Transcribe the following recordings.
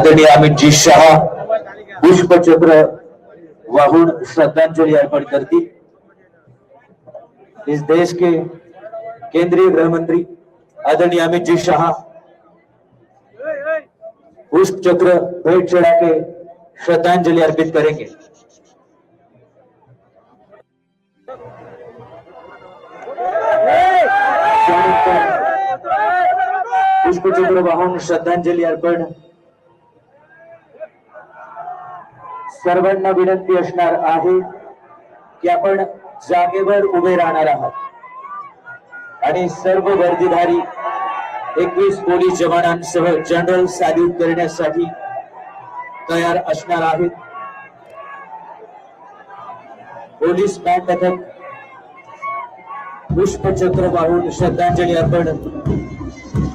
आदरणीय अमितजी शहा पुष्पचक्र वाहून श्रद्धांजलि अर्पण करती. इस देश के केंद्रीय गृह मंत्री आदरणीय अमित जी शाह पुष्प चक्र भेंट चढ़ा के श्रद्धांजलि अर्पित करेंगे. पुष्प चक्र वाहून श्रद्धांजली अर्पण सर्वांना विनंती असणार आहे की आपण जागेवर उभे राहणार आहात. आणि सर्व वर्दीधारी एकवीस पोलीस जवानांसह जनरल सॅल्यूट करण्यासाठी तयार असणार आहेत. पोलीस बँड पथक पुष्पचक्र वाहून श्रद्धांजली अर्पण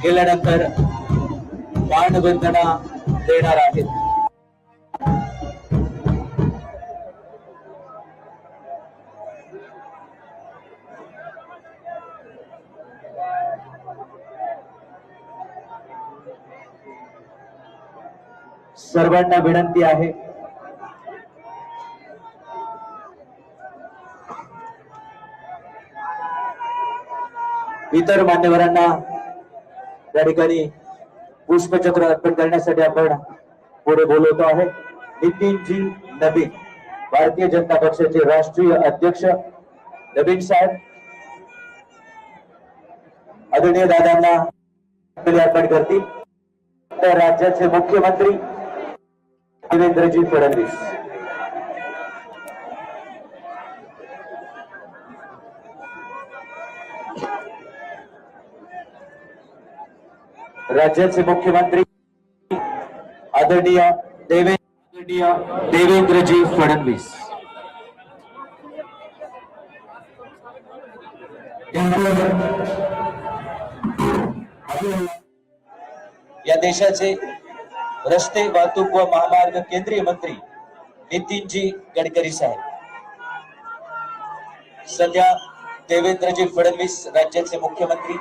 केल्यानंतर बाणबंधना देणार आहेत. सर्वांना विनंती आहे. इतर मान्यवरांना त्या ठिकाणी पुष्पचक्र अर्पण करण्यासाठी आपण पुढे बोलवतो आहे नितीनजी नवीन भारतीय जनता पक्षाचे राष्ट्रीय अध्यक्ष नवीन साहेब आदरणीय दादांना अर्पण करतील. तर राज्याचे मुख्यमंत्री देवेंद्रजी फडणवीस राज्याचे मुख्यमंत्री आदरणीय देवेंद्र देवेंद्रजी फडणवीस या देशाचे रस्ते वाहतूक व महामार्ग केंद्रीय मंत्री नितिन नितीनजी गडकरी साहेब. सध्या देवेंद्रजी फडणवीस राज्याचे मुख्यमंत्री